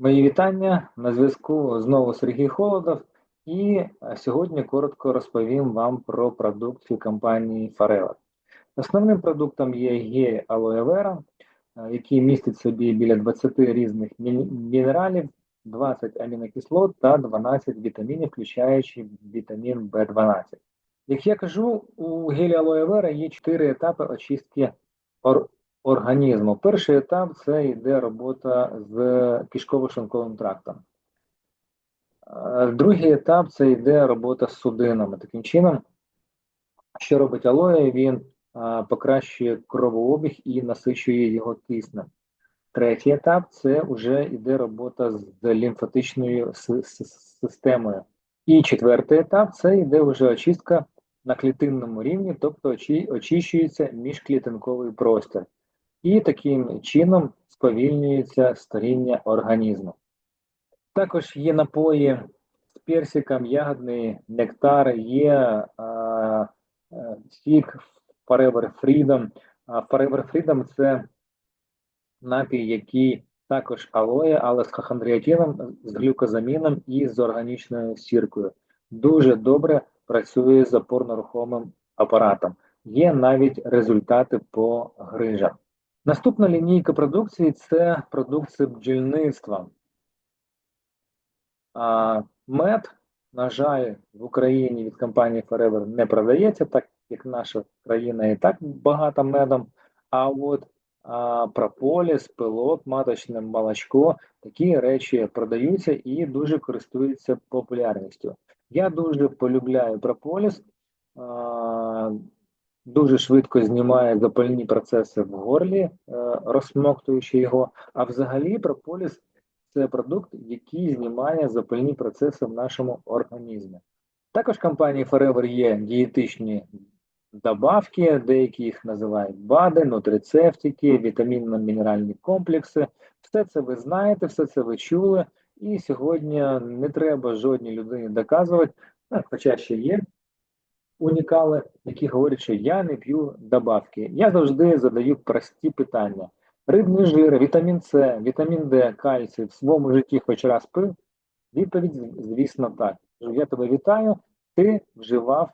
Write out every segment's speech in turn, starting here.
Мої вітання на зв'язку знову Сергій Холодов, і е, сьогодні коротко розповім вам про продукцію компанії Forever. Основним продуктом є гель Aloe Vera, е, який містить в собі біля 20 різних мінералів, 20 амінокислот та 12 вітамінів, включаючи вітамін В12. Як я кажу, у гелі Aloe Vera є 4 етапи очистки організму. Перший етап це йде робота з кишково-шлунковим трактом. Е, Другий етап це йде робота з судинами. Таким чином, що робить алоє, він покращує кровообіг і насичує його киснем. Третій етап це вже йде робота з лімфатичною си- си- системою. І четвертий етап це йде вже очистка на клітинному рівні, тобто очищується міжклітинковий простір. І таким чином сповільнюється старіння організму. Також є напої з персиком, ягодний нектар, є сік Forever Freedom. А Forever Freedom – це напій, який також алоє, але з хохандріатином, з глюкозаміном і з органічною сіркою. Дуже добре працює з опорно-рухомим апаратом. Є навіть результати по грижам. Наступна лінійка продукції це продукція бджільництва. А мед, на жаль, в Україні від компанії Forever не продається, так як наша країна і так багата медом. А от а, прополіс, пилок, маточне молочко, такі речі продаються і дуже користуються популярністю. Я дуже полюбляю прополіс, а, дуже швидко знімає запальні процеси в горлі, е, розсмоктуючи його. А взагалі прополіс це продукт, який знімає запальні процеси в нашому організмі. Також компанії Forever є дієтичні добавки, деякі їх називають БАДи, нутрицептики, вітамінно-мінеральні комплекси. Все це ви знаєте, все це ви чули, і сьогодні не треба жодній людині доказувати, ну, хоча ще є унікали, які говорять, що я не п'ю добавки. Я завжди задаю прості питання. Рибний жир, вітамін С, вітамін Д, кальцій в своєму житті хоч раз пив? Відповідь, звісно, так. Я тебе вітаю, ти вживав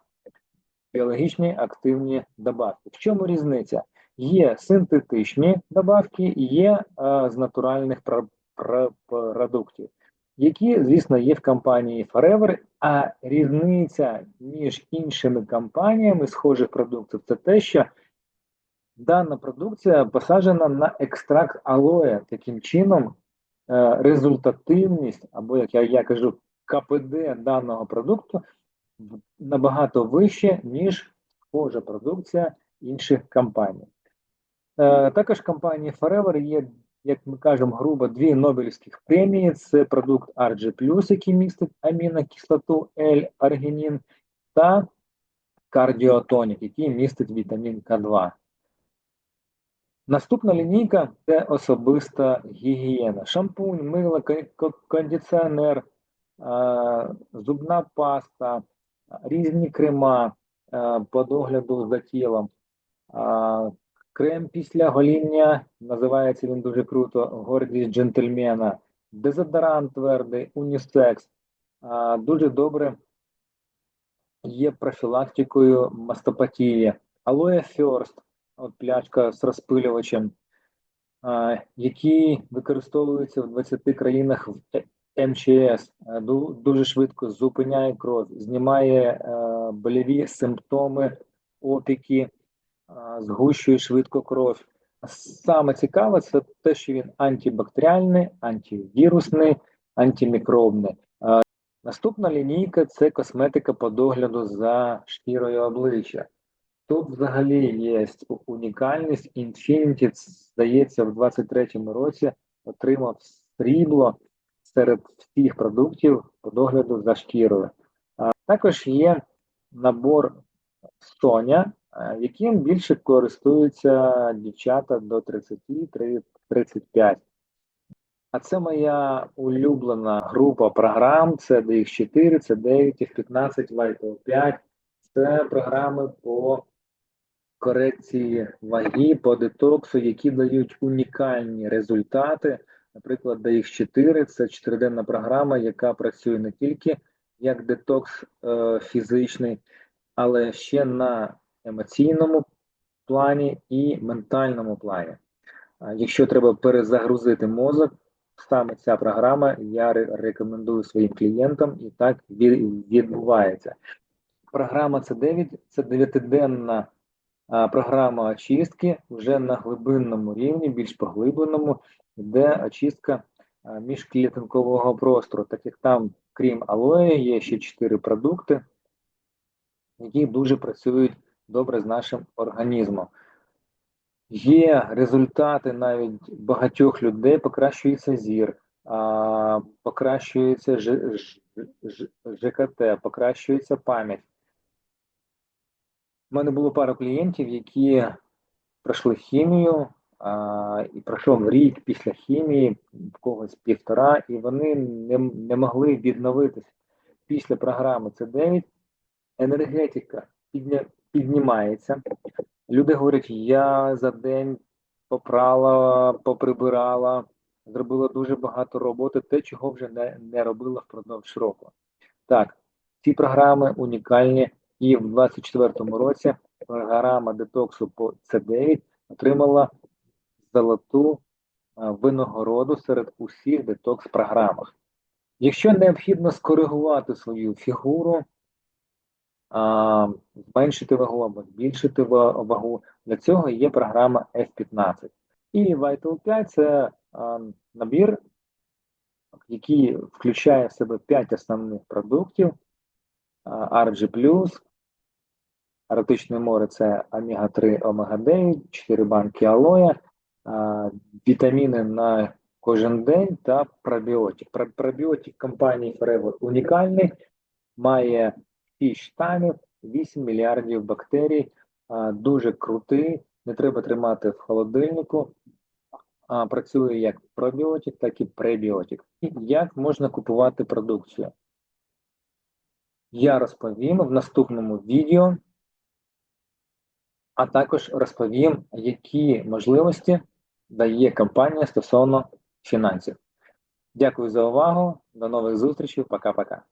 біологічні активні добавки. В чому різниця? Є синтетичні добавки є е, з натуральних пр- пр- продуктів, які, звісно, є в компанії Forever, а різниця між іншими компаніями схожих продуктів це те, що дана продукція посаджена на екстракт алоє. Таким чином, е, результативність, або як я, я кажу, КПД даного продукту набагато вище, ніж схожа продукція інших компаній. Е, Також компанії Forever є, як ми кажемо, грубо дві Нобелівських премії. Це продукт RG+, який містить амінокислоту L-аргінін, та кардіотонік, який містить вітамін К2. Наступна лінійка це особиста гігієна. Шампунь, мило, кон- кон- кондиціонер, зубна паста, різні крема по догляду за тілом. Крем після гоління, називається він дуже круто, гордість джентльмена, дезодорант твердий, унісекс. Дуже добре є профілактикою мастопатії. Aloe First, от пляшка з розпилювачем, а, який використовується в 20 країнах в МЧС, е, дуже швидко зупиняє кров, знімає е, боліві симптоми, опіки, згущує швидко кров. Саме цікаве це те, що він антибактеріальний, антивірусний, антимікробний. Наступна лінійка це косметика по догляду за шкірою обличчя. Тут взагалі є унікальність. Infinity, здається, в 23-му році отримав срібло серед всіх продуктів по догляду за шкірою. Також є набор Соня, яким більше користуються дівчата до 30-35. А це моя улюблена група програм. Це DX4, C9, F15, Light 5. Це програми по корекції ваги, по детоксу, які дають унікальні результати. Наприклад, DX4 це чотириденна програма, яка працює не тільки як детокс е, фізичний, але ще на емоційному плані і ментальному плані. Якщо треба перезагрузити мозок, саме ця програма я рекомендую своїм клієнтам, і так відбувається. Програма C9 це дев'ятиденна а, програма очистки вже на глибинному рівні, більш поглибленому, де очистка міжклітинкового простору, так як там, крім алоє, є ще чотири продукти, які дуже працюють добре з нашим організмом. Є результати навіть багатьох людей, покращується зір, покращується ЖКТ, покращується пам'ять. У мене було пару клієнтів, які пройшли хімію, а, і пройшов рік після хімії, в когось півтора, і вони не, не могли відновитися. Після програми С9 енергетика підня, піднімається. Люди говорять, я за день попрала, поприбирала, зробила дуже багато роботи, те, чого вже не, не робила впродовж року. Так, ці програми унікальні, і в 2024 році програма детоксу по С9 отримала золоту винагороду серед усіх детокс-програмах. Якщо необхідно скоригувати свою фігуру, зменшити вагу або збільшити вагу, для цього є програма F15. І Vital 5 це набір, який включає в себе 5 основних продуктів. RG+, Арктичне море це омега-3, омега-9, 4 банки алоя, вітаміни на кожен день та пробіотик. Пробіотик компанії Forever унікальний, має 6 штамів, 8 мільярдів бактерій, дуже крутий, не треба тримати в холодильнику. Працює як пробіотик, так і пребіотик. І як можна купувати продукцію? Я розповім в наступному відео, а також розповім, які можливості дає компанія стосовно фінансів. Дякую за увагу. До нових зустрічей. Пока-пока.